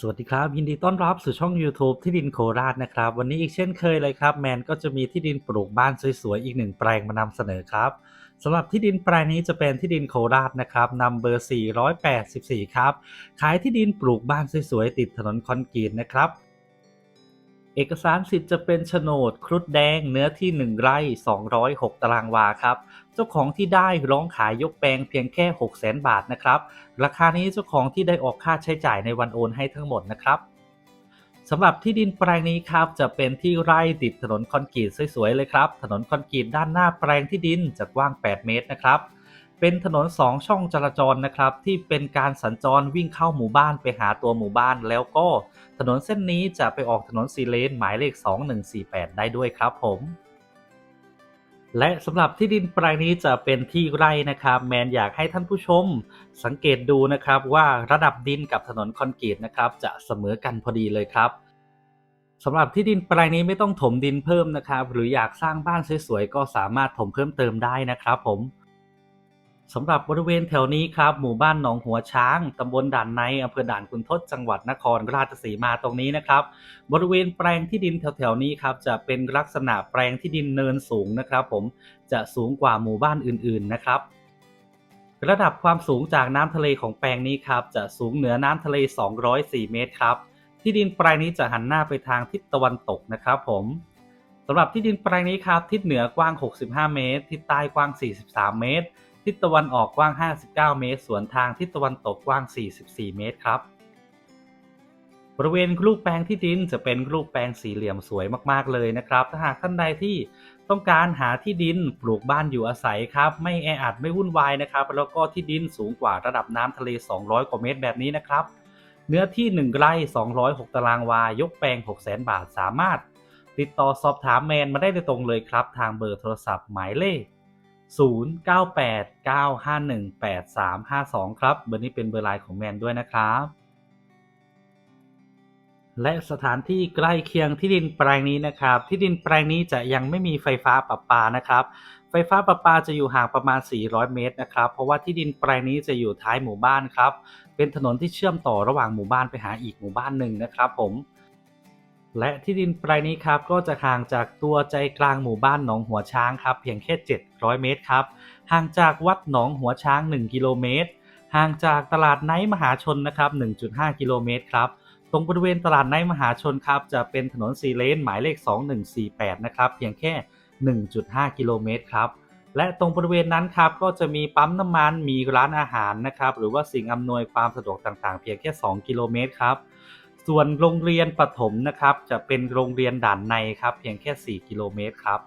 สวัสดีครับยินดีต้อนรับสู่ช่อง YouTube ที่ดินโคราชนะครับ วันนี้อีกเช่นเคยเลยครับแมนก็จะมีที่ดินปลูกบ้านสวยๆอีกหนึ่งแปลงมานำเสนอครับสำหรับที่ดินแปลงนี้จะเป็นที่ดินโคราชนะครับนำเบอร์484 ครับ ขายที่ดินปลูกบ้านสวยๆติดถนนคอนกรีตนะครับ เอกสารสิทธิ์จะเป็นโฉนดครุฑแดงเนื้อที่ 1 ไร่ 206 ตารางวาครับ เจ้าของที่ได้ร้องขายยกแปลงเพียงแค่ 600,000บาทนะครับ ราคานี้เจ้าของที่ได้ออกค่าใช้จ่ายในวันโอนให้ทั้งหมดนะครับสำหรับที่ดินแปลงนี้ครับจะเป็นที่ไร่ติดถนนคอนกรีตสวยๆเลยครับ ถนนคอนกรีตด้านหน้าแปลงที่ดินจะกว้าง 8 เมตรนะครับ เป็นถนน 2 ช่องจราจรนะครับ ที่เป็นการสัญจรวิ่งเข้าหมู่บ้านไปหาตัวหมู่บ้าน แล้วก็ถนนเส้นนี้จะไปออกถนนสีเลนหมายเลข 2148 ได้ด้วยครับผม และสำหรับที่ดินแปลงนี้จะเป็นที่ไร่นะครับ แมนอยากให้ท่านผู้ชม สังเกตดูนะครับว่าระดับดินกับถนนคอนกรีตนะครับ จะเสมอกันพอดีเลยครับสำหรับที่ดินแปลงนี้ไม่ต้องถมดินเพิ่มนะครับ หรืออยากสร้างบ้านสวยๆก็สามารถถมเพิ่มเติมได้นะครับผม สำหรับบริเวณแถวนี้ครับ หมู่บ้านหนองหัวช้างตำบลด่านในอำเภอด่านคุณทศจังหวัดนครราชสีมาตรงนี้นะครับ บริเวณแปลงที่ดินแถวๆนี้ครับจะเป็นลักษณะแปลงที่ดินเนินสูงนะครับ ผมจะสูงกว่าหมู่บ้านอื่นๆนะครับ ระดับความสูงจากน้ำทะเลของแปลงนี้ครับจะสูงเหนือน้ำทะเล 204 เมตรครับที่ดินแปลงนี้จะหันหน้าไปทางทิศตะวันตกนะครับ ผมสำหรับที่ดินแปลงนี้ครับทิศเหนือกว้าง 65 เมตร ทิศใต้กว้าง 43 เมตร ทิศตะวันออกกว้าง 59 เมตร สวนทางทิศตะวันตกกว้าง 44 เมตรครับ บริเวณรูปแปลงที่ดินจะเป็นรูปแปลงสี่เหลี่ยมสวยมากๆเลยนะครับ ถ้าหากท่านใดที่ต้องการหาที่ดินปลูกบ้านอยู่อาศัยครับ ไม่แออัดไม่วุ่นวายนะครับ แล้วก็ที่ดินสูงกว่าระดับน้ำทะเล 200 กว่าเมตรแบบนี้นะครับ เนื้อที่ 1 ไร่ 206 ตารางวา ยกแปลง600,000 บาท สามารถ ติดต่อสอบถามแมนมาได้โดยตรงเลยครับ ทางเบอร์โทรศัพท์หมายเลข 0989518352 ครับ เบอร์นี้เป็นเบอร์ไลน์ของแมนด้วยนะครับ และสถานที่ใกล้เคียงที่ดินแปลงนี้นะครับ ที่ดินแปลงนี้จะยังไม่มีไฟฟ้าประปานะครับ ไฟฟ้าประปาจะอยู่ห่างประมาณ 400 เมตรนะครับ เพราะว่าที่ดินแปลงนี้จะอยู่ท้ายหมู่บ้านครับ เป็นถนนที่เชื่อมต่อระหว่างหมู่บ้านไปหาอีกหมู่บ้านหนึ่งนะครับผม และที่ดินแปลงนี้ครับก็จะห่างจากตัวใจกลางหมู่บ้านหนองหัวช้างครับเพียงแค่ 700 เมตรครับห่างจากวัดหนองหัวช้าง 1 กิโลเมตร ห่างจากตลาดไนท์มหาชนนะครับ 1.5 กิโลเมตรครับตรงบริเวณตลาดไนท์มหาชนครับจะเป็นถนนสีเลนหมายเลข 2148 นะครับเพียงแค่ 1.5 กิโลเมตรครับและตรงบริเวณนั้นครับก็จะมีปั๊มน้ำมันมีร้านอาหารนะครับหรือว่าสิ่งอำนวยความสะดวกต่างๆ เพียงแค่ 2 กิโลเมตรครับ ส่วนโรงเรียนประถมนะครับ จะเป็นโรงเรียนด่านในครับ เพียงแค่ 4 กิโลเมตรครับ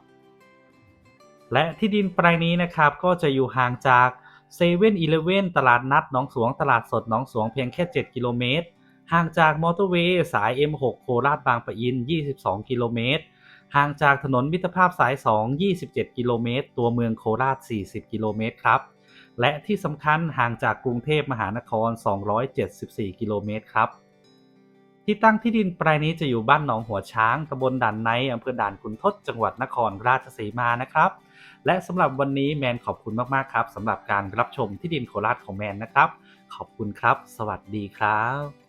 และที่ดินแปลงนี้นะครับ ก็จะอยู่ห่างจากเซเว่นอีเลเว่นตลาดนัดหนองสวงตลาดสดหนองสวงเพียงแค่ 7 กิโลเมตร ห่างจากมอเตอร์เวย์สาย M6 โคราชบางปะอิน 22 กิโลเมตร ห่างจากถนนมิตรภาพสาย 2 27 กิโลเมตร ตัวเมืองโคราช 40 กิโลเมตรครับ และที่สำคัญห่างจากกรุงเทพมหานคร 274 กิโลเมตรครับ ที่ตั้งที่ดินแปลงนี้จะอยู่บ้านหนองหัวช้างตำบลด่านในอำเภอด่านขุนทดจังหวัดนครราชสีมานะครับ และสำหรับวันนี้แมนขอบคุณมากๆครับสำหรับการรับชมที่ดินโคราชของแมนนะครับ ขอบคุณครับ สวัสดีครับ